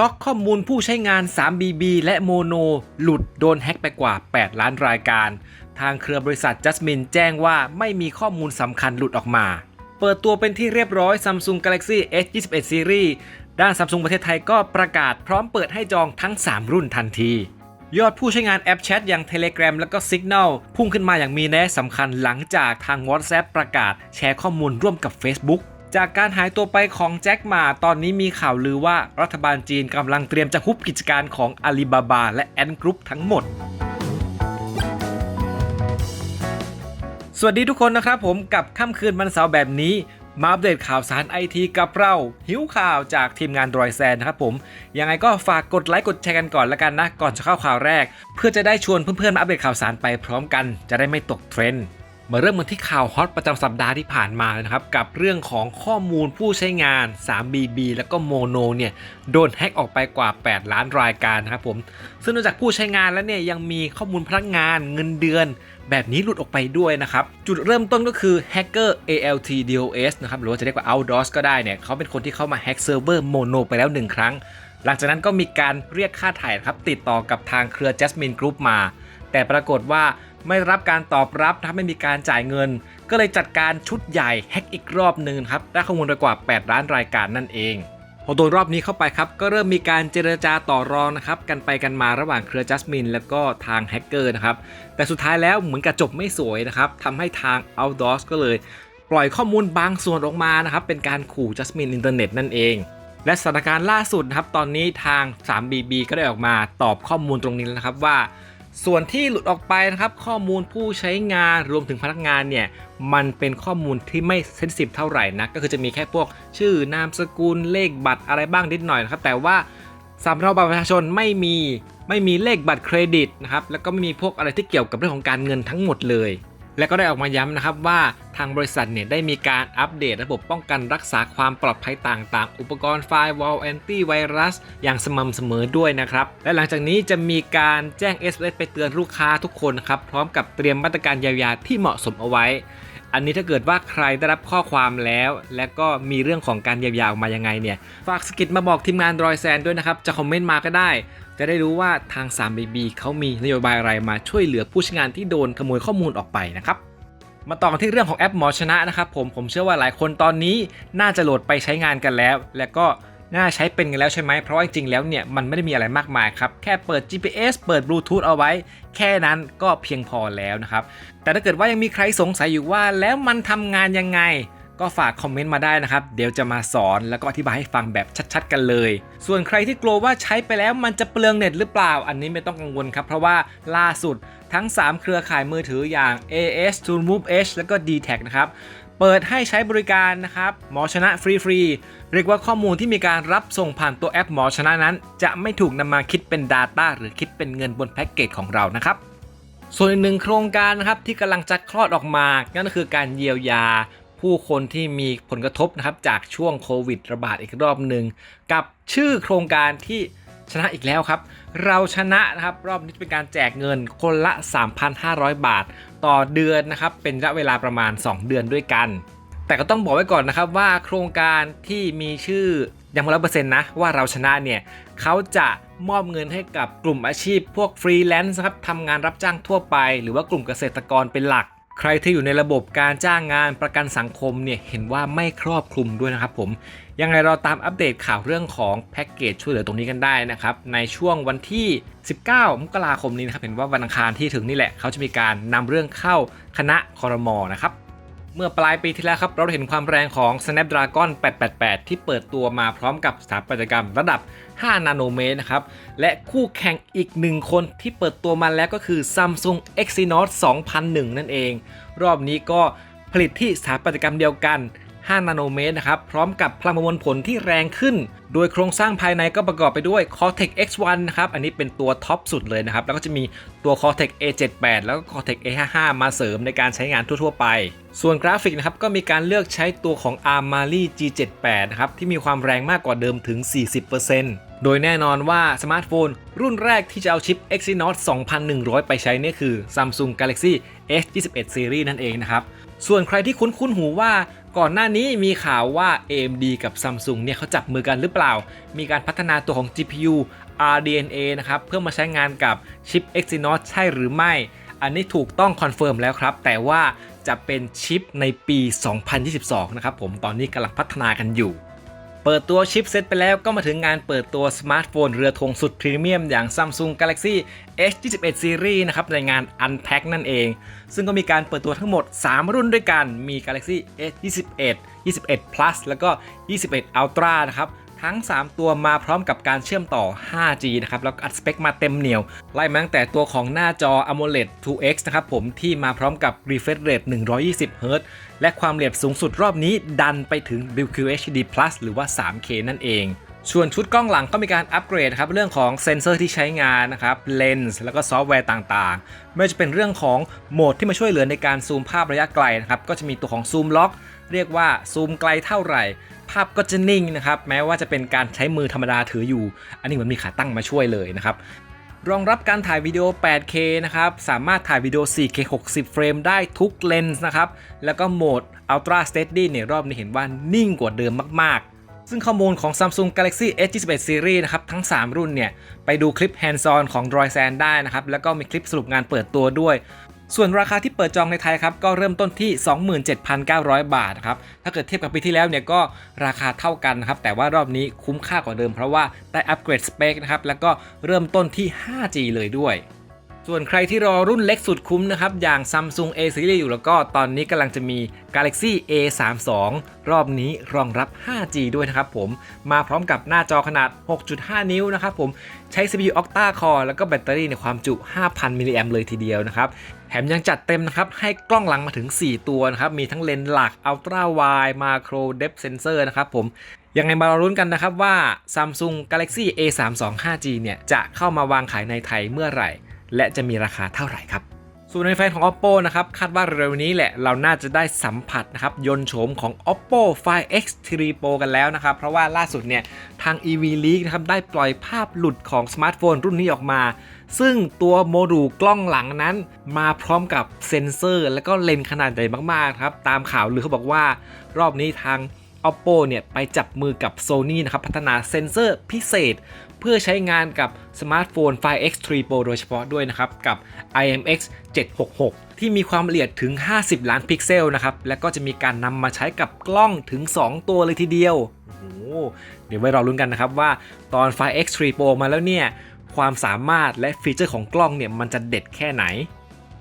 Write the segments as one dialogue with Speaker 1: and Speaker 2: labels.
Speaker 1: ช็อกข้อมูลผู้ใช้งาน 3BB และโมโนหลุดโดนแฮ็กไปกว่า 8 ล้านรายการ ทางเครือบริษัท Jasmine แจ้งว่าไม่มีข้อมูลสำคัญหลุดออกมา เปิดตัวเป็นที่เรียบร้อย Samsung Galaxy S21 Series ด้าน Samsung ประเทศไทยก็ประกาศพร้อมเปิดให้จองทั้ง 3 รุ่นทันที ยอดผู้ใช้งานแอปแชทอย่าง Telegram แล้วก็ Signal พุ่งขึ้นมาอย่างมีนัยสำคัญหลังจากทาง WhatsApp ประกาศแชร์ข้อมูลร่วมกับ Facebook จากการหายตัวไปของแจ็คหมาตอนนี้มีข่าวลือว่ารัฐบาลจีนกำลังเตรียมจะฮุบกิจการของ Alibaba และ Ant Group ทั้งหมด สวัสดีทุกคนนะครับผมกับค่ำคืนวันเสาร์แบบนี้ มาอัปเดตข่าวสารไอทีกับเรา หิวข่าวจากทีมงานรอยแซนนะครับผม ยังไงก็ฝากกดไลค์กดแชร์กันก่อนละกันนะ ก่อนจะเข้าข่าวแรก เพื่อจะได้ชวนเพื่อนๆมาอัปเดตข่าวสารไปพร้อมกัน จะได้ไม่ตกเทรนด์ มาเริ่มกันที่ข่าวฮอตประจำสัปดาห์ที่ผ่านมาเลยนะครับ กับเรื่องของข้อมูลผู้ใช้งาน 3BB แล้วก็โมโนเนี่ย โดนแฮ็กออกไปกว่า 8 ล้านรายการนะครับผม ซึ่งนอกจากผู้ใช้งานแล้วเนี่ย ยังมีข้อมูลพนักงานเงินเดือน แบบนี้หลุดออกไปด้วยนะครับ จุดเริ่มต้นก็คือแฮกเกอร์ ALT DOS นะครับหรือว่าจะเรียกว่า Outdoors ก็ได้เนี่ยเขาเป็นคนที่เข้ามาแฮ็กเซิร์ฟเวอร์โมโนไปแล้ว 1 ครั้ง หลังจากนั้นก็มีการเรียกค่าถ่ายนครับติดต่อกับทางเครือ Jasmine Group มา แต่ปรากฏว่า ไม่รับการตอบรับนะครับไม่มีการจ่ายเงิน ก็เลยจัดการชุดใหญ่แฮกอีกรอบหนึ่งครับได้ข้อมูลไปกว่า 8 ล้านรายการนั่นเองพอโดนรอบนี้เข้าไปครับ ก็เริ่มมีการเจรจาต่อรองนะครับ กันไปกันมาระหว่างเครือจัสมินแล้วก็ทางแฮกเกอร์นะครับ แต่สุดท้ายแล้วเหมือนกับจบไม่สวยนะครับทำให้ทาง o u t d o o r ก็เลย ปล่อยข้อมูลบางส่วนออกมานะครับ เป็นการขู่จัสมินอินเทอร์เน็ตนั่นเอง และสถานการณ์ล่าสุดนะครับ ตอนนี้ทาง 3BB ก็ได้ออกมาตอบข้อมูลตรงนี้แล้วนะครับว่า ส่วนที่หลุดออกไปนะครับ ข้อมูลผู้ใช้งานรวมถึงพนักงานเนี่ย มันเป็นข้อมูลที่ไม่เซนซิทีฟเท่าไหร่นะ ก็คือจะมีแค่พวกชื่อนามสกุลเลขบัตรอะไรบ้างนิดหน่อยนะครับ แต่ว่าสำหรับัตรประชาชนไม่มีไม่มีเลขบัตรเครดิตนะครับแล้วก็ไม่มีพวกอะไรที่เกี่ยวกับเรื่องของการเงินทั้งหมดเลย และก็ได้ออกมาย้ำนะครับว่าทางบริษัทเนี่ยได้มีการอัปเดตระบบป้องกันรักษาความปลอดภัยต่างๆ อุปกรณ์ไฟวอลแอนตี้ไวรัสอย่างสม่ำเสมอด้วยนะครับ และหลังจากนี้จะมีการแจ้ง SMS ไปเตือนลูกค้าทุกคนครับพร้อมกับเตรียมมาตรการเยียวยาที่เหมาะสมเอาไว้ อันนี้ถ้าเกิดว่าใครได้รับข้อความแล้ว และก็มีเรื่องของการเยียวยาออกมายังไงเนี่ยฝากสกิดมาบอกทีมงานรอยแซนด้วยนะครับจะคอมเมนต์มาก็ได้ จะได้รู้ว่าทาง 3BB เขามีนโยบายอะไรมาช่วยเหลือผู้ใช้งานที่โดนขโมยข้อมูลออกไปนะครับมาต่อกันที่เรื่องของแอปหมอชนะนะครับผมผมเชื่อว่าหลายคนตอนนี้น่าจะโหลดไปใช้งานกันแล้ว และก็น่าใช้เป็นกันแล้วใช่ไหมเพราะจริงๆแล้วเนี่ยมันไม่ได้มีอะไรมากมายครับ แค่เปิด GPS เปิดบลูทูธเอาไว้ แค่นั้นก็เพียงพอแล้วนะครับ แต่ถ้าเกิดว่ายังมีใครสงสัยอยู่ว่าแล้วมันทำงานยังไง ก็ฝากคอมเมนต์มาได้นะครับ เดี๋ยวจะมาสอนแล้วก็อธิบายให้ฟังแบบชัดๆ กันเลย ส่วนใครที่กลัวว่าใช้ไปแล้วมันจะเปลืองเน็ตหรือเปล่า อันนี้ไม่ต้องกังวลครับ เพราะว่าล่าสุดทั้ง 3 เครือข่ายมือถืออย่าง AS t o o Move H แล้วก็ d t แทนะครับเปิดให้ใช้บริการนะครับ หมอชนะฟรีๆ เรียกว่าข้อมูลที่มีการรับส่งผ่านตัวแอปหมอชนะนั้น จะไม่ถูกนำมาคิดเป็น Data หรือคิดเป็นเงินบนแพ็กเกจของเรานะครับ ส่วนอีกหนึ่งโครงการนะครับที่กำลังจะคลอดออกมา นั่นก็คือการเยียวยา ผู้คนที่มีผลกระทบนะครับจากช่วงโควิดระบาดอีกรอบหนึ่งกับชื่อโครงการที่ชนะอีกแล้วครับ เราชนะนะครับรอบนี้เป็นการแจกเงินคนละ 3,500 บาท ต่อเดือนนะครับเป็นระยะเวลาประมาณ 2 เดือนด้วยกัน แต่ก็ต้องบอกไว้ก่อนนะครับว่าโครงการที่มีชื่อยังไม่ร้อยเปอร์เซ็นต์นะว่าเราชนะเนี่ยเขาจะมอบเงินให้กับกลุ่มอาชีพพวกฟรีแลนซ์ครับทำงานรับจ้างทั่วไป หรือว่ากลุ่มเกษตรกรเป็นหลัก ใครที่อยู่ในระบบการจ้างงานประกันสังคมเนี่ยเห็นว่าไม่ครอบคลุมด้วยนะครับผมยังไงเราตามอัปเดตข่าวเรื่องของแพ็กเกจช่วยเหลือตรงนี้กันได้นะครับ ในช่วงวันที่ 19 มกราคมนี้นะครับ เห็นว่าวันอังคารที่ถึงนี่แหละ เขาจะมีการนำเรื่องเข้าคณะคอรมอนะครับ เมื่อปลายปีที่แล้วครับ เราเห็นความแรงของ Snapdragon 888 ที่เปิดตัวมาพร้อมกับสถาปัตยกรรมระดับ 5 นาโนเมตรนะครับ และคู่แข่งอีกหนึ่งคนที่เปิดตัวมาแล้วก็คือ Samsung Exynos 2001 นั่นเอง รอบนี้ก็ผลิตที่สถาปัตยกรรมเดียวกัน 5 นาโนเมตรนะครับ พร้อมกับพลังประมวลผลที่แรงขึ้น โดยโครงสร้างภายในก็ประกอบไปด้วย Cortex X1 นะครับ อันนี้เป็นตัวท็อปสุดเลยนะครับ แล้วก็จะมีตัว Cortex A78 แล้วก็ Cortex A55 มาเสริมในการใช้งานทั่ว ๆ ไป ส่วนกราฟิกนะครับ ก็มีการเลือกใช้ตัวของ Armoury G78 นะครับ ที่มีความแรงมากกว่าเดิมถึง 40% โดยแน่นอนว่าสมาร์ทโฟน รุ่นแรกที่จะเอาชิป Exynos 2100 ไปใช้นี่คือ Samsung Galaxy S21 Series นั่นเองนะครับ ส่วนใครที่คุ้นๆหูว่าก่อนหน้านี้มีข่าวว่า AMD กับ Samsung เนี่ยเขาจับมือกันหรือเปล่า มีการพัฒนาตัวของ GPU RDNA นะครับเพื่อมาใช้งานกับชิป Exynos ใช่หรือไม่ อันนี้ถูกต้องคอนเฟิร์มแล้วครับ แต่ว่าจะเป็นชิปในปี 2022 นะครับผมตอนนี้กำลังพัฒนากันอยู่ เปิดตัวชิปเซตไปแล้วก็มาถึงงานเปิดตัวสมาร์ทโฟนเรือธงสุดพรีเมียมอย่าง Samsung Galaxy S21 Series นะครับในงาน Unpack นั่นเอง ซึ่งก็มีการเปิดตัวทั้งหมด 3 รุ่นด้วยกัน มี Galaxy S21 21 Plus แล้วก็ 21 Ultra นะครับ ทั้ง 3 ตัวมาพร้อมกับการเชื่อมต่อ 5G นะครับ แล้วอัดสเปคมาเต็มเหนียว ไล่มาตั้งแต่ตัวของหน้าจอ AMOLED 2X นะครับผมที่มาพร้อมกับ refresh rate 120 Hz และความละเอียดสูงสุดรอบนี้ดันไปถึง BQHD หรือว่า 3K นั่นเองส่วนชุดกล้องหลังก็มีการอัปเกรดครับเรื่องของเซนเซอร์ที่ใช้งานนะครับเลนส์แล้วก็ซอฟต์แวร์ต่างๆ ไม่ว่าจะเป็นเรื่องของโหมดที่มาช่วยเหลือในการซูมภาพระยะไกลนะครับก็จะมีตัวของซูมล็อกเรียกว่าซูมไกลเท่าไหร่ ภาพก็จะนิ่งนะครับแม้ว่าจะเป็นการใช้มือธรรมดาถืออยู่ อันนี้มือนมีขาตั้งมาช่วยเลยนะครับรองรับการถ่ายวิดีโอ 8K นะครับ สามารถถ่ายวิดีโอ 4K 60 เฟรมได้ทุกเลนส์นะครับ แล้วก็โหมด Ultra Steady เนี่ยรอบนี้เห็นว่านิ่งกว่าเดิมมากๆ ซึ่งข้อมูลของ Samsung Galaxy S21 Series นะครับ ทั้ง 3 รุ่นเนี่ย ไปดูคลิป hands on ของ Droid Zen ได้นะครับ แล้วก็มีคลิปสรุปงานเปิดตัวด้วย ส่วนราคาที่เปิดจองในไทยครับก็เริ่มต้นที่ 27,900 บาทนะครับถ้าเกิดเทียบกับปีที่แล้วเนี่ยก็ราคาเท่ากันนะครับแต่ว่ารอบนี้คุ้มค่ากว่าเดิมเพราะว่าได้อัปเกรดสเปคนะครับแล้วก็เริ่มต้นที่ 5G เลยด้วยส่วนใครที่รอรุ่นเล็กสุดคุ้มนะครับ อย่าง Samsung A Series อยู่แล้วก็ตอนนี้กำลังจะมี Galaxy A32 รอบนี้รองรับ 5G ด้วยนะครับผม มาพร้อมกับหน้าจอขนาด 6.5 นิ้วนะครับผม ใช้ CPU Octa Core แล้วก็แบตเตอรี่ในความจุ 5,000 มิลลิแอมเลยทีเดียวนะครับแถมยังจัดเต็มนะครับ ให้กล้องหลังมาถึง 4 ตัวนะครับ มีทั้งเลนส์หลัก Ultra Wide Macro Depth Sensor นะครับผมยังไงมาเราลุ้นกันนะครับว่า Samsung Galaxy A32 5G เนี่ย จะเข้ามาวางขายในไทยเมื่อไหร่ และจะมีราคาเท่าไหร่ครับ ส่วนในแฟนของ Oppo นะครับ คาดว่าเร็วนี้แหละเราน่าจะได้สัมผัสนะครับ ยนต์โฉมของ Oppo Find X3 Pro กันแล้วนะครับ เพราะว่าล่าสุดเนี่ย ทาง EV Leak นะครับ ได้ปล่อยภาพหลุดของสมาร์ทโฟนรุ่นนี้ออกมา ซึ่งตัวโมดูลกล้องหลังนั้น มาพร้อมกับเซ็นเซอร์ และก็เลนส์ขนาดใหญ่มากๆครับ ตามข่าวลือเขาบอกว่ารอบนี้ทาง Oppo เนี่ยไปจับมือกับ Sony นะครับพัฒนาเซ็นเซอร์พิเศษ เพื่อใช้งานกับสมาร์ทโฟน Find X3 Pro โดยเฉพาะด้วยนะครับกับ IMX 766ที่มีความละเอียดถึง 50 ล้านพิกเซลนะครับ และก็จะมีการนำมาใช้กับกล้องถึง 2 ตัวเลยทีเดียวโอ้โหเดี๋ยวไว้รอลุ้นกันนะครับว่าตอน Find X3 Pro มาแล้วเนี่ย ความสามารถและฟีเจอร์ของกล้องเนี่ยมันจะเด็ดแค่ไหน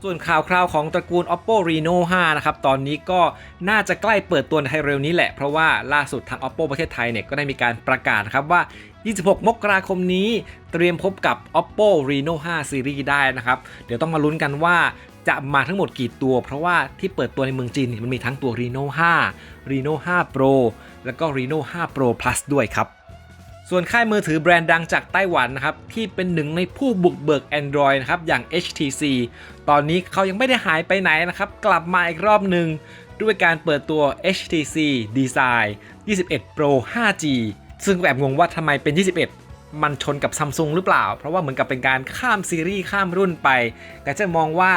Speaker 1: ส่วนข่าวคราวของตระกูล Oppo Reno 5 นะครับ ตอนนี้ก็น่าจะใกล้เปิดตัวในไทยเร็วนี้แหละ เพราะว่าล่าสุดทาง Oppo ประเทศไทยเนี่ยก็ได้มีการประกาศนะครับว่า 26 มกราคมนี้เตรียมพบกับ Oppo Reno 5 Series ได้นะครับ เดี๋ยวต้องมาลุ้นกันว่าจะมาทั้งหมดกี่ตัว เพราะว่าที่เปิดตัวในเมืองจีนมันมีทั้งตัว Reno 5 Reno 5 Pro แล้วก็ Reno 5 Pro Plus ด้วยครับ ส่วนค่ายมือถือแบรนด์ดังจากไต้หวันนะครับ ที่เป็นหนึ่งในผู้บุกเบิก Android นะครับ อย่าง HTC ตอนนี้เขายังไม่ได้หายไปไหนนะครับ กลับมาอีกรอบหนึ่งด้วยการเปิดตัว HTC Design 21 Pro 5G ซึ่งแอบงงว่าทำไมเป็น 21 มันชนกับ Samsung หรือเปล่า เพราะว่าเหมือนกับเป็นการข้ามซีรีส์ข้ามรุ่นไป แต่จะมองว่า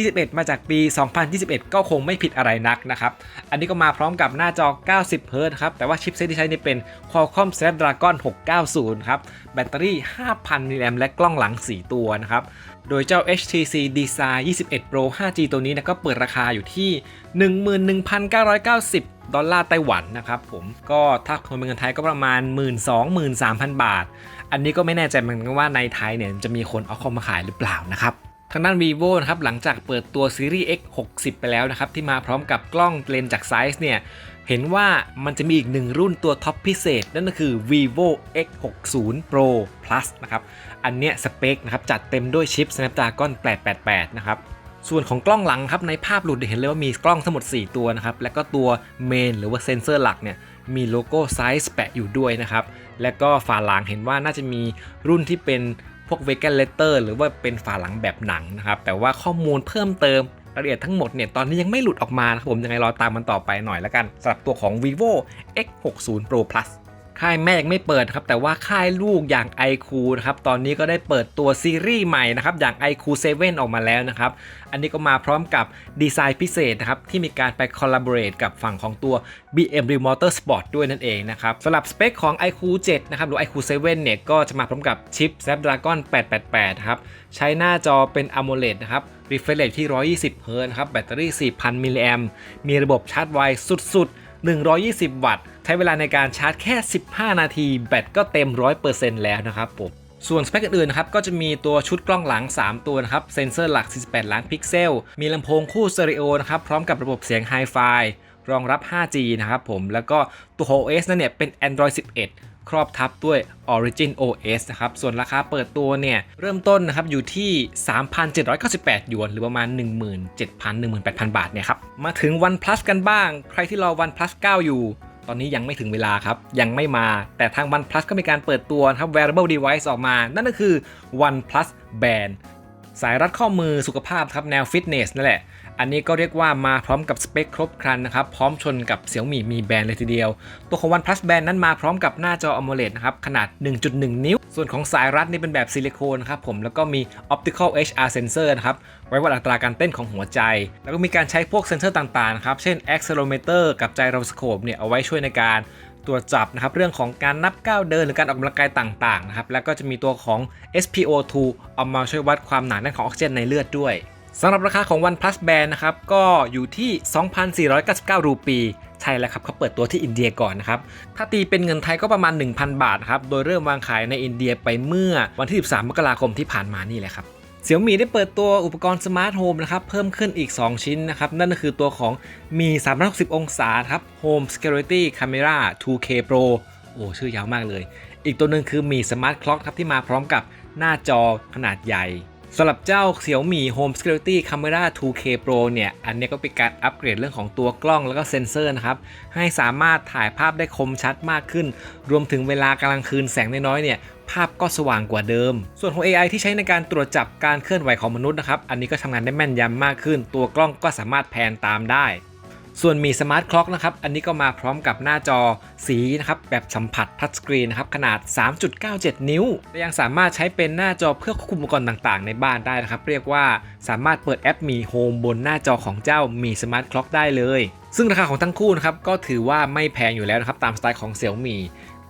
Speaker 1: 21 มาจากปี 2021 ก็คงไม่ผิดอะไรนักนะครับ อันนี้ก็มาพร้อมกับหน้าจอ 90เฮิรต์ครับ แต่ว่าชิปเซตที่ใช้นี่เป็น Qualcomm Snapdragon 690 ครับ แบตเตอรี่ 5,000 มิลลิแอมและกล้องหลัง 4 ตัวนะครับ โดยเจ้า HTC Design 21 Pro 5G ตัวนี้นะก็เปิดราคาอยู่ที่ 11,990ดอลลาร์ไต้หวันนะครับผมก็ถ้าคนเป็นเงินไทยก็ประมาณ 12,000-13,000 บาท อันนี้ก็ไม่แน่ใจเหมือนกันว่าในไทยเนี่ยจะมีคนเอาเข้ามาขายหรือเปล่านะครับ ทางด้าน vivo นะครับหลังจากเปิดตัวซีรีส์ X 60ไปแล้วนะครับที่มาพร้อมกับกล้องเลนส์จากไซส์เนี่ยเห็นว่ามันจะมีอีกหนึ่งรุ่นตัวท็อปพิเศษ นั่นก็คือ vivo x 6 0 pro plus นะครับอันเนี้ยสเปคนะครับจัดเต็มด้วยชิป snapdragon 888 นะครับส่วนของกล้องหลังครับในภาพหลุดเห็นเลยว่ามีกล้องทั้งหมด 4 ตัวนะครับและก็ตัวเมนหรือว่าเซนเซอร์หลักเนี่ยมีโลโก้ไซส์แปะอยู่ด้วยนะครับและก็ฝาหลังเห็นว่าน่าจะมีรุ่นที่เป็น พวกเวกันเลเตอร์หรือว่าเป็นฝาหลังแบบหนังนะครับ แต่ว่าข้อมูลเพิ่มเติมรายละเอียดทั้งหมดเนี่ยตอนนี้ยังไม่หลุดออกมานะครับผมยังไงรอตามมันต่อไปหน่อยแล้วกันสำหรับตัวของ vivo x 6 0 pro plus ค่ายแม่ยังไม่เปิดครับแต่ว่าค่ายลูกอย่าง iQOO นะครับตอนนี้ก็ได้เปิดตัวซีรีส์ใหม่นะครับอย่าง iQOO 7ออกมาแล้วนะครับอันนี้ก็มาพร้อมกับดีไซน์พิเศษนะครับที่มีการไป collaborate กับฝั่งของตัว BMW Motorsport ด้วยนั่นเองนะครับสำหรับสเปคของ iQ 7 นะครับหรือ iQ 7 เนี่ยก็จะมาพร้อมกับชิป Snapdragon 888 ครับใช้หน้าจอเป็น AMOLED นะครับ refresh rate ที่ 120 Hz นะครับแบตเตอรี่ 4,000 มิลลิแอมมีระบบชาร์จไวสุดๆ 120 วัตต์ ใช้เวลาในการชาร์จแค่ 15 นาที แบตก็เต็ม 100%แล้วนะครับผม ส่วนสเปคอื่นๆนะครับก็จะมีตัวชุดกล้องหลัง 3 ตัวนะครับ เซนเซอร์หลัก 48 ล้านพิกเซล มีลำโพงคู่สเตอริโอนะครับ พร้อมกับระบบเสียง Hi-Fi รองรับ 5G นะครับผม แล้วก็ตัว OS นั่นเนี่ยเป็น Android 11 ครอบทับด้วย Origin OS นะครับ ส่วนราคาเปิดตัวเนี่ย เริ่มต้นนะครับอยู่ที่ 3,798 หยวน หรือประมาณ 17,000-18,000 บาทเนี่ยครับ มาถึง OnePlus กันบ้าง ใครที่รอ OnePlus 9 อยู่ ตอนนี้ยังไม่ถึงเวลาครับ ยังไม่มา แต่ทาง OnePlus ก็มีการเปิดตัวครับ wearable device ออกมา นั่นก็คือ OnePlus Band สายรัดข้อมือสุขภาพครับแนวฟิตเนสนั่นแหละ อันนี้ก็เรียกว่ามาพร้อมกับสเปคครบครันนะครับ พร้อมชนกับ Xiaomi Mi Band เลยทีเดียว ตัวของ OnePlus Band นั้นมาพร้อมกับหน้าจอ AMOLED นะครับ ขนาด 1.1 นิ้ว ส่วนของสายรัดนี่เป็นแบบซิลิโคนนะครับผมแล้วก็มี Optical HR Sensor นะครับ ไว้วัดอัตราการเต้นของหัวใจ แล้วก็มีการใช้พวกเซนเซอร์ต่างๆครับเช่น accelerometer กับ gyroscope เนี่ยเอาไว้ช่วยในการตรวจจับนะครับเรื่องของการนับก้าวเดินหรือการออกกำลังกายต่างๆนะครับแล้วก็จะมีตัวของ SpO2 เอามาช่วยวัดความหนาแน่นของออกซิเจนในเลือดด้วย สำหรับราคาของ OnePlus Band นะครับ ก็อยู่ที่ 2,499 รูปี ใช่แล้วครับเขาเปิดตัวที่อินเดียก่อนนะครับ ถ้าตีเป็นเงินไทยก็ประมาณ 1,000 บาทครับ โดยเริ่มวางขายในอินเดียไปเมื่อวันที่ 13 มกราคมที่ผ่านมานี่แหละครับเสี่ยวมีได้เปิดตัวอุปกรณ์สมาร์ทโฮมนะครับ เพิ่มขึ้นอีก 2 ชิ้นนะครับ นั่นก็คือตัวของมี 360 องศาครับ Home Security Camera 2K Pro โอ้ชื่อยาวมากเลย อีกตัวหนึ่งคือมี Smart Clock ครับที่มาพร้อมกับหน้าจอขนาดใหญ่ สำหรับเจ้า Xiaomi Home Security Camera 2K Pro เนี่ย อันนี้ก็เป็นการอัปเกรดเรื่องของตัวกล้องแล้วก็เซ็นเซอร์นะครับ ให้สามารถถ่ายภาพได้คมชัดมากขึ้น รวมถึงเวลากลางคืนแสงน้อยๆเนี่ยภาพก็สว่างกว่าเดิม ส่วนของ AI ที่ใช้ในการตรวจจับการเคลื่อนไหวของมนุษย์นะครับ อันนี้ก็ทำงานได้แม่นยำมากขึ้น ตัวกล้องก็สามารถแพนตามได้ ส่วนมีสมาร์ทคล็อกนะครับอันนี้ก็มาพร้อมกับหน้าจอสีนะครับแบบสัมผัสทัชสกรีนนะครับขนาด 3.97 นิ้วและยังสามารถใช้เป็นหน้าจอเพื่อควบคุมอุปกรณ์ต่างๆ ในบ้านได้นะครับเรียกว่าสามารถเปิดแอปมีโฮมบนหน้าจอของเจ้ามีสมาร์ทคล็อกได้เลย ซึ่งราคาของทั้งคู่นะครับก็ถือว่าไม่แพงอยู่แล้วนะครับตามสไตล์ของ Xiaomi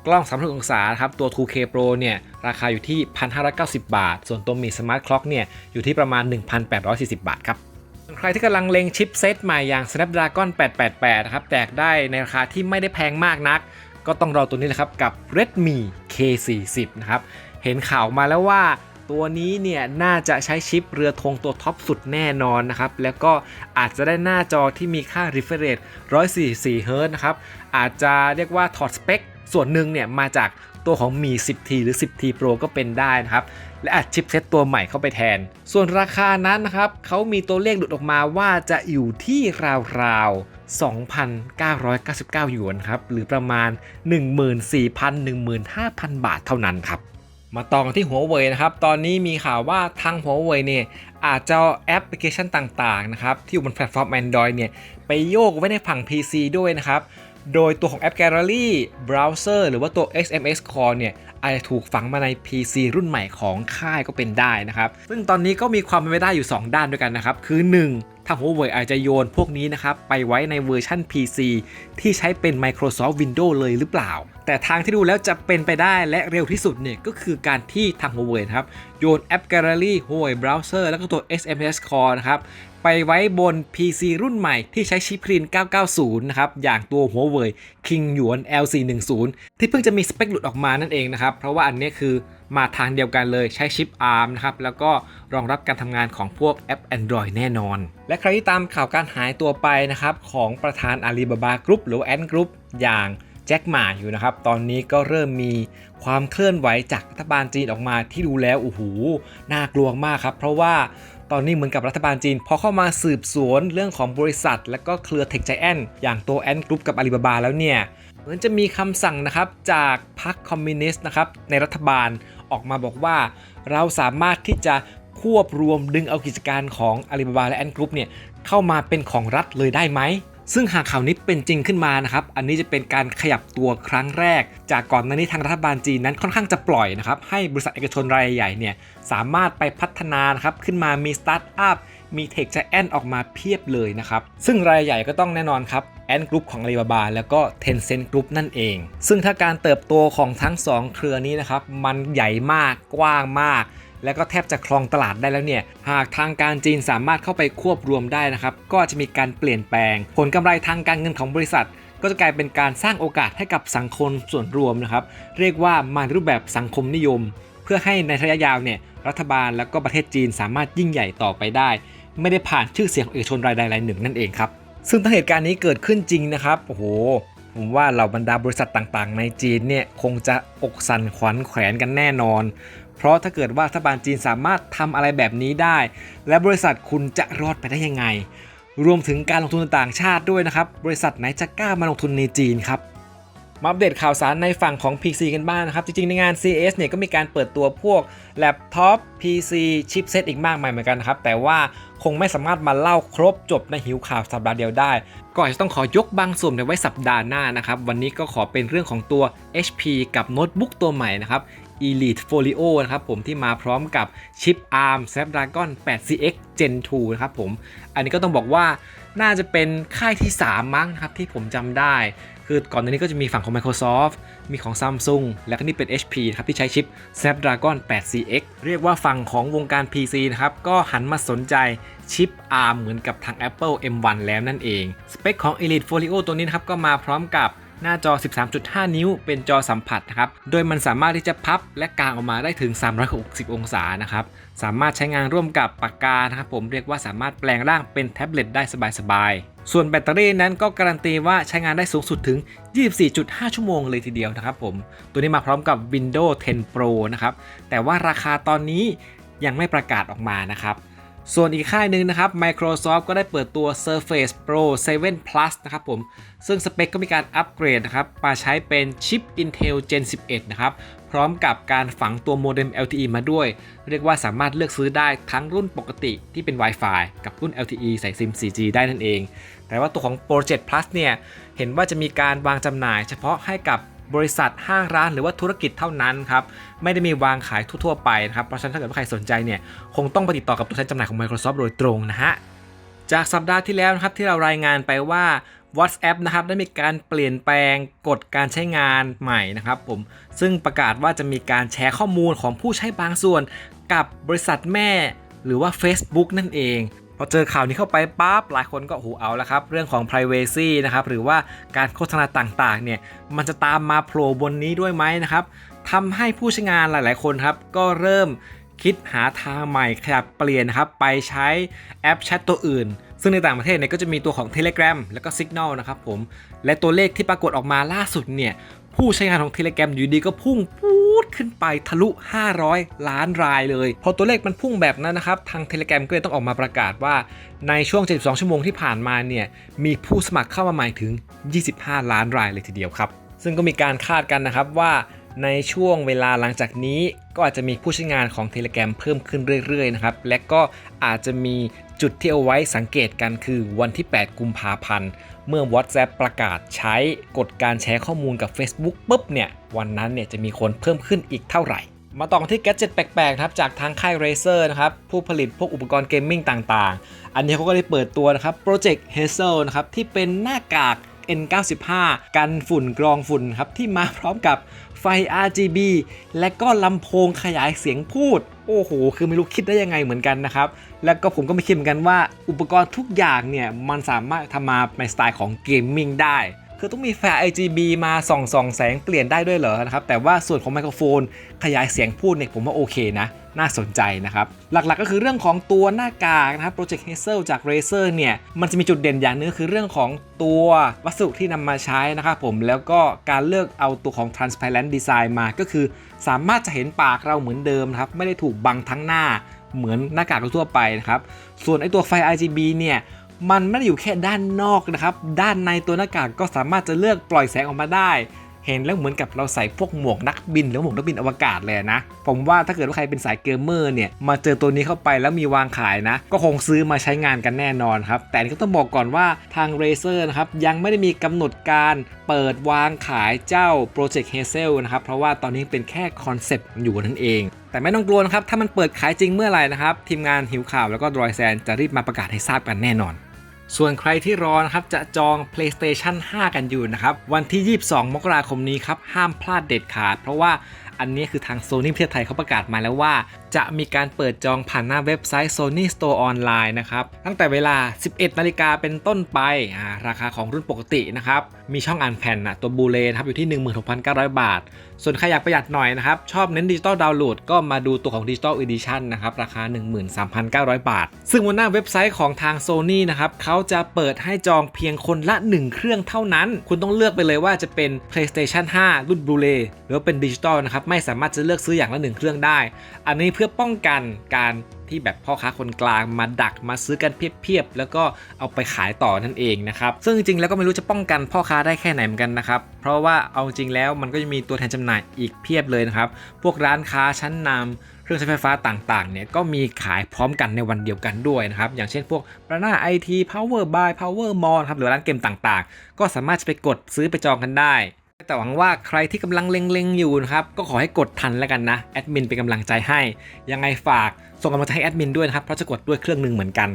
Speaker 1: กล้อง360องศาครับตัว 2K Pro เนี่ยราคาอยู่ที่ 1,590 บาท ส่วนตัวมี Smart Clock เนี่ยอยู่ที่ประมาณ 1,840 บาทครับ ใครที่กำลังเล็งชิปเซตใหม่อย่าง Snapdragon 888 นะครับแจกได้ในราคาที่ไม่ได้แพงมากนัก ก็ต้องรอตัวนี้แหละครับกับ Redmi K40 นะครับ เห็นข่าวมาแล้วว่าตัวนี้เนี่ยน่าจะใช้ชิปเรือธงตัวท็อปสุดแน่นอนนะครับ แล้วก็อาจจะได้หน้าจอที่มีค่า refresh rate 144 Hz นะครับ อาจจะเรียกว่าถอดสเปคส่วนหนึ่งเนี่ยมาจากตัวของมี 10T หรือ 10T Pro ก็เป็นได้นะครับ และอัดชิปเซตตัวใหม่เข้าไปแทน ส่วนราคานั้นนะครับเขามีตัวเลขหลุดออกมาว่าจะอยู่ที่ราวๆ 2,999 หยวนครับ หรือประมาณ 14,000-15,000 บาทเท่านั้นครับมาต่อกันที่หัวเว่ยนะครับ ตอนนี้มีข่าวว่าทางหัวเว่ยเนี่ยอาจจะแอปพลิเคชันต่างๆนะครับที่อยู่บนแพลตฟอร์ม Android เนี่ยไปโยกไว้ในฝั่ง PC ด้วยนะครับ โดยตัวของแอป Gallery Browser หรือว่าตัว SMS Core เนี่ย อาจจะถูกฝังมาใน PC รุ่นใหม่ของค่ายก็เป็นได้นะครับ ซึ่งตอนนี้ก็มีความเป็นไปได้อยู่ 2 ด้านด้วยกันนะครับ คือ 1 ทาง Huawei อาจจะโยนพวกนี้นะครับ ไปไว้ในเวอร์ชัน PC ที่ใช้เป็น Microsoft Windows เลยหรือเปล่า แต่ทางที่ดูแล้วจะเป็นไปได้และเร็วที่สุดเนี่ยก็คือการที่ทาง Huawei นะครับโยนแอป Gallery Huawei Browser แล้วก็ตัว SMS Core นะครับ ไปไว้บน PC รุ่นใหม่ที่ใช้ชิป Kirin 990 นะครับ อย่างตัว Huawei King Yuan L410 ที่เพิ่งจะมีสเปคหลุดออกมานั่นเองนะครับ เพราะว่าอันนี้คือมาทางเดียวกันเลยใช้ชิป ARM นะครับ แล้วก็รองรับการทำงานของพวกแอป Android แน่นอน และใครที่ตามข่าวการหายตัวไปนะครับ ของประธาน Alibaba Group หรือว่า Ant Group อย่างแจ็คหมาอยู่นะครับ ตอนนี้ก็เริ่มมีความเคลื่อนไหวจากรัฐบาลจีนออกมาที่ดูแล้วโอ้โหน่ากลัวมากครับ เพราะว่า ตอนนี้เหมือนกับรัฐบาลจีน พอเข้ามาสืบสวนเรื่องของบริษัท และก็เครือเทคไจแอนอย่างตัวแอนกรุ๊ปกับอาลีบาบาแล้วเนี่ย เหมือนจะมีคำสั่งนะครับจากพรรคคอมมิวนิสต์นะครับในรัฐบาลออกมาบอกว่า เราสามารถที่จะควบรวมดึงเอากิจการของอาลีบาบาและแอนกรุ๊ปเนี่ยเข้ามาเป็นของรัฐเลยได้ไหม ซึ่งหากข่าวนี้เป็นจริงขึ้นมานะครับ อันนี้จะเป็นการขยับตัวครั้งแรก จากก่อนหน้านี้ทางรัฐบาลจีนนั้นค่อนข้างจะปล่อยนะครับ ให้บริษัทเอกชนรายใหญ่เนี่ยสามารถไปพัฒนานะครับขึ้นมามีสตาร์ทอัพมีเทคจะแอนออกมาเพียบเลยนะครับ ซึ่งรายใหญ่ก็ต้องแน่นอนครับแอนกรุ๊ปของ Alibaba แล้วก็ Tencent Group นั่นเอง ซึ่งถ้าการเติบโตของทั้ง 2 เครือนี้นะครับ มันใหญ่มากกว้างมาก แล้วก็แทบจะครองตลาดได้แล้วเนี่ย หากทางการจีนสามารถเข้าไปควบรวมได้นะครับ ก็จะมีการเปลี่ยนแปลง ผลกำไรทางการเงินของบริษัท ก็จะกลายเป็นการสร้างโอกาสให้กับสังคมส่วนรวมนะครับ เรียกว่ามาในรูปแบบสังคมนิยม เพื่อให้ในระยะยาวเนี่ยรัฐบาลแล้วก็ประเทศจีนสามารถยิ่งใหญ่ต่อไปได้ ไม่ได้ผ่านชื่อเสียงของเอกชนรายใดรายหนึ่งนั่นเองครับซึ่งถ้าเหตุการณ์นี้เกิดขึ้นจริงนะครับโอ้โหผมว่าเหล่าบรรดาบริษัทต่างๆ ในจีนเนี่ยคงจะอกสั่นขวัญแขวนกันแน่นอน เพราะถ้าเกิดว่ารัฐบาลจีนสามารถทำอะไรแบบนี้ได้ และบริษัทคุณจะรอดไปได้ยังไง รวมถึงการลงทุนต่างชาติด้วยนะครับ บริษัทไหนจะกล้ามาลงทุนในจีนครับมาอัปเดตข่าวสารในฝั่งของ PC กันบ้างนะครับ จริงๆ ในงาน CES เนี่ยก็มีการเปิดตัวพวกแล็ปท็อป PC ชิปเซตอีกมากมายเหมือนกันนะครับ แต่ว่าคงไม่สามารถมาเล่าครบจบในหิวข่าวสัปดาห์เดียวได้ ก็อาจจะต้องขอยกบางส่วนไว้สัปดาห์หน้านะครับ วันนี้ก็ขอเป็นเรื่องของตัว HP กับโน้ตบุ๊กตัวใหม่นะครับ Elite Folio นะครับผมที่มาพร้อมกับชิป ARM Snapdragon 8CX Gen 2 นะครับผม อันนี้ก็ต้องบอกว่าน่าจะเป็นค่ายที่ 3 มั้งนะครับที่ผมจำได้ คือก่อนหน้านี้ก็จะมีฝั่งของ Microsoft มีของ Samsung และก็นี่เป็น HP นะครับที่ใช้ชิป Snapdragon 8CX เรียกว่าฝั่งของวงการ PC นะครับ ก็หันมาสนใจชิป ARM เหมือนกับทาง Apple M1 แล้วนั่นเอง สเปคของ Elite Folio ตัวนี้นะครับก็มาพร้อมกับ หน้าจอ 13.5 นิ้ว เป็นจอสัมผัสนะครับ โดยมันสามารถที่จะพับและกางออกมาได้ถึง 360 องศานะครับ สามารถใช้งานร่วมกับปากกานะครับผมเรียกว่าสามารถแปลงร่างเป็นแท็บเล็ตได้สบายๆส่วนแบตเตอรี่นั้นก็การันตีว่าใช้งานได้สูงสุดถึง 24.5 ชั่วโมงเลยทีเดียวนะครับผม ตัวนี้มาพร้อมกับ Windows 10 Pro นะครับ แต่ว่าราคาตอนนี้ยังไม่ประกาศออกมานะครับ ส่วนอีกค่ายหนึ่งนะครับ Microsoft ก็ได้เปิดตัว Surface Pro 7 Plus นะครับผม ซึ่งสเปคก็มีการอัปเกรดนะครับ มาใช้เป็นชิป Intel Gen 11 นะครับ พร้อมกับการฝังตัวโมเด็ม LTE มาด้วย เรียกว่าสามารถเลือกซื้อได้ทั้งรุ่นปกติที่เป็น Wi-Fi กับรุ่น LTE ใส่ซิม 4G ได้นั่นเอง แต่ว่าตัวของ Project Plus เนี่ย เห็นว่าจะมีการวางจำหน่ายเฉพาะให้กับ บริษัทห้างร้านหรือว่าธุรกิจเท่านั้นครับไม่ได้มีวางขายทั่วๆไปนะครับเพราะฉะนั้นถ้าเกิดว่าใครสนใจเนี่ยคงต้องไปติดต่อกับตัวแทนจำหน่ายของ Microsoft โดยตรงนะฮะจากสัปดาห์ที่แล้วนะครับที่เรารายงานไปว่า WhatsApp นะครับได้มีการเปลี่ยนแปลงกฎการใช้งานใหม่นะครับผมซึ่งประกาศว่าจะมีการแชร์ข้อมูลของผู้ใช้บางส่วน กับบริษัทแม่หรือว่า Facebook นั่นเอง อเจอข่าวนี้เข้าไปปั๊บหลายคนก็หูเอาแล้วครับ เรื่องของ Privacy นะครับหรือว่าการโฆษณาต่างๆเนี่ยมันจะตามมาโผล่บนนี้ด้วยไหมนะครับทำให้ผู้ใช้งานหลายๆคนครับก็เริ่มคิดหาทางใหม่ขยับเปลี่ยนนะครับไปใช้แอปแชทตัวอื่น ซึ่งในต่างประเทศเนี่ยก็จะมีตัวของ Telegram แล้วก็ Signal นะครับผม และตัวเลขที่ปรากฏออกมาล่าสุดเนี่ย ผู้ใช้งานของ Telegram อยู่ดีก็พุ่งปูดขึ้นไปทะลุ 500 ล้านรายเลย พอตัวเลขมันพุ่งแบบนั้นนะครับ ทาง Telegram ก็เลยต้องออกมาประกาศว่า ในช่วง 72 ชั่วโมงที่ผ่านมาเนี่ยมีผู้สมัครเข้ามาใหม่ถึง 25 ล้านรายเลยทีเดียวครับ ซึ่งก็มีการคาดกันนะครับว่าในช่วงเวลาหลังจากนี้ก็อาจจะมีผู้ใช้งานของ Telegram เพิ่มขึ้นเรื่อยๆนะครับ และก็อาจจะมี จุดที่เอาไว้สังเกตกันคือวันที่ 8 กุมภาพันธ์ เมื่อ WhatsApp ประกาศใช้กฎการแชร์ข้อมูลกับ Facebook ปุ๊บเนี่ย วันนั้นเนี่ยจะมีคนเพิ่มขึ้นอีกเท่าไหร่ มาต่อกันที่แกจิตแปลกๆครับจากทางค่าย Razer นะครับ ผู้ผลิตพวกอุปกรณ์เกมมิ่งต่างๆ อันนี้เขาก็ได้เปิดตัวนะครับ Project Hazel นะครับที่เป็นหน้ากาก N95 กันฝุ่นกรองฝุ่นครับที่มาพร้อมกับไฟ RGB และก็ลำโพงขยายเสียงพูด โอ้โห คือไม่รู้คิดได้ยังไงเหมือนกันนะครับ แล้วก็ผมก็ไม่คิดเหมือนกันว่าอุปกรณ์ทุกอย่างเนี่ย มันสามารถทำมาในสไตล์ของเกมมิ่งได้ คือต้องมีไฟ RGB มาส่องส่องแสงเปลี่ยนได้ด้วยเหรอนะครับแต่ว่าส่วนของไมโครโฟน ขยายเสียงพูดเนี่ยผมว่าโอเคนะ น่าสนใจนะครับ หลักๆก็คือเรื่องของตัวหน้ากากนะครับ Project Hazel จาก Razer เนี่ยมันจะมีจุดเด่นอย่างหนึงคือเรื่องของตัววัสดุที่นำมาใช้นะครับผมแล้วก็การเลือกเอาตัวของ transparent design มาก็คือ สามารถจะเห็นปากเราเหมือนเดิมครับไม่ได้ถูกบังทั้งหน้าเหมือนหน้ากากทั่วไปนะครับส่วนไอตัวไฟ RGB เนี่ย มันไม่ได้อยู่แค่ด้านนอกนะครับ ด้านในตัวหน้ากากก็สามารถจะเลือกปล่อยแสงออกมาได้ เห็นแล้วเหมือนกับเราใส่พวกหมวกนักบินหรือหมวกนักบินอวกาศเลยนะ ผมว่าถ้าเกิดว่าใครเป็นสายเกมเมอร์เนี่ย มาเจอตัวนี้เข้าไปแล้วมีวางขายนะ ก็คงซื้อมาใช้งานกันแน่นอนครับ แต่นี่ก็ต้องบอกก่อนว่าทาง Razer นะครับยังไม่ได้มีกำหนดการเปิดวางขายเจ้า Project Hazel นะครับ เพราะว่าตอนนี้เป็นแค่คอนเซปต์อยู่นั่นเองแต่ไม่ต้องกลัวนะครับ ถ้ามันเปิดขายจริงเมื่อไหร่นะครับ ทีมงานหิวข่าวแล้วก็ดรอยแซนจะรีบมาประกาศให้ทราบกันแน่นอน ส่วนใครที่รอนะครับจะจอง PlayStation 5 กันอยู่นะครับ วันที่ 22 มกราคมนี้ครับ ห้ามพลาดเด็ดขาด เพราะว่าอันนี้คือทาง Sony ประเทศไทยเขาประกาศมาแล้วว่า จะมีการเปิดจองผ่านหน้าเว็บไซต์ Sony Store Online นะครับตั้งแต่เวลา 11 นาฬิกาเป็นต้นไปราคาของรุ่นปกตินะครับมีช่องอ่านแผ่นนะตัวบูเลนะครับอยู่ที่ 16,900 บาท ส่วนใครอยากประหยัดหน่อยนะครับชอบเน้นดิจิตอลดาวน์โหลดก็มาดูตัวของดิจิตอลอีดิชันนะครับราคา 13,900 บาท ซึ่งบนหน้าเว็บไซต์ของทาง Sony นะครับเขาจะเปิดให้จองเพียงคนละ 1 เครื่องเท่านั้น คุณต้องเลือกไปเลยว่าจะเป็น PlayStation 5 รุ่น Blu-ray หรือว่าเป็นดิจิตอลนะครับไม่สามารถจะเลือกซื้ออย่างละ 1 เครื่องได้ อันนี้เพื่อื่อป้องกันการที่แบบพ่อค้าคนกลางมาดักมาซื้อกันเพียบๆแล้วก็เอาไปขายต่อนั่นเองนะครับซึ่งจริงๆแล้วก็ไม่รู้จะป้องกันพ่อค้าได้แค่ไหนเหมือนกันนะครับเพราะว่าเอาจริงแล้วมันก็จะมีตัวแทนจำหน่ายอีกเพียบเลยนะครับพวกร้านค้าชั้นนำเครื่องใช้ไฟฟ้าต่างๆเนี่ยก็มีขายพร้อมกันในวันเดียวกันด้วยนะครับอย่างเช่นพวกประนาไอที power buy power mall ครับหรือร้านเกมต่างๆ ก็สามารถจะไปกดซื้อไปจองกันได้ แต่หวังว่าใครที่กำลังเล็งๆอยู่นะครับ ก็ขอให้กดทันแล้วกันนะ แอดมินเป็นกำลังใจให้ ยังไงฝากส่งกำลังใจให้แอดมินด้วยนะครับ เพราะจะกดด้วยเครื่องหนึ่งเหมือนกัน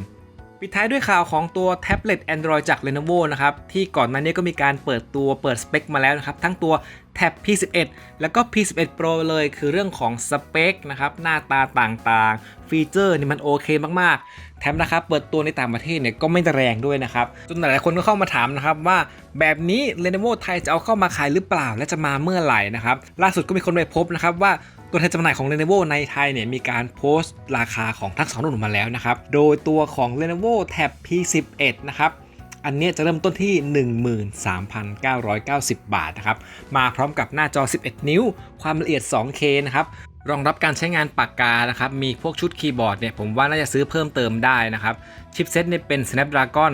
Speaker 1: ปิดท้ายด้วยข่าวของตัวแท็บเล็ต Android จาก Lenovo นะครับ ที่ก่อนหน้านี้ก็มีการเปิดตัวเปิดสเปคมาแล้วนะครับ ทั้งตัวแท็บ P11 แล้วก็ P11 Pro เลยคือเรื่องของสเปคนะครับ หน้าตาต่างๆ ฟีเจอร์นี่มันโอเคมากๆ แถมราคาเปิดตัวในต่างประเทศเนี่ยก็ไม่แรงด้วยนะครับ จนหลายๆคนก็เข้ามาถามนะครับว่า แบบนี้ Lenovo ไทยจะเอาเข้ามาขายหรือเปล่า และจะมาเมื่อไหร่นะครับ ล่าสุดก็มีคนไปพบนะครับว่า ตัวแทนจำหน่ายของ Lenovo ในไทยเนี่ยมีการโพสต์ราคาของทั้งสองรุ่นมาแล้วนะครับ โดยตัวของ Lenovo Tab P11 นะครับอันนี้จะเริ่มต้นที่ 13,990 บาทนะครับ มาพร้อมกับหน้าจอ 11 นิ้ว ความละเอียด 2K นะครับ รองรับการใช้งานปากกานะครับ มีพวกชุดคีย์บอร์ดเนี่ยผมว่าน่าจะซื้อเพิ่มเติมได้นะครับ ชิปเซ็ตเนี่ยเป็น Snapdragon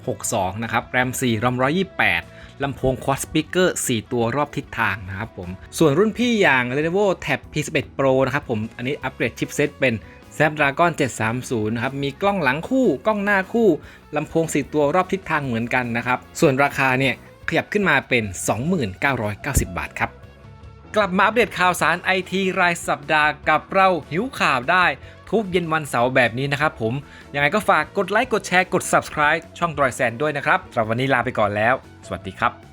Speaker 1: 662 นะครับ แรม 4 รอม 128 ลำโพง Quad Speaker 4 ตัวรอบทิศทางนะครับผม ส่วนรุ่นพี่อย่าง Lenovo Tab P11 Pro นะครับผม อันนี้อัปเกรดชิปเซ็ตเป็น Snapdragon 730 นะครับ มีกล้องหลังคู่ กล้องหน้าคู่ ลำโพง 4 ตัวรอบทิศทางเหมือนกันนะครับ ส่วนราคาเนี่ยขยับขึ้นมาเป็น 2990 บาทครับกลับมาอัปเดตข่าวสารไอทีรายสัปดาห์กับเราหิวข่าวได้ ทุกเย็นวันเสาร์แบบนี้นะครับผม ยังไงก็ฝากกดไลค์กดแชร์กด subscribe ช่องดรอยแซนด้วยนะครับสำหรับวันนี้ลาไปก่อนแล้ว สวัสดีครับ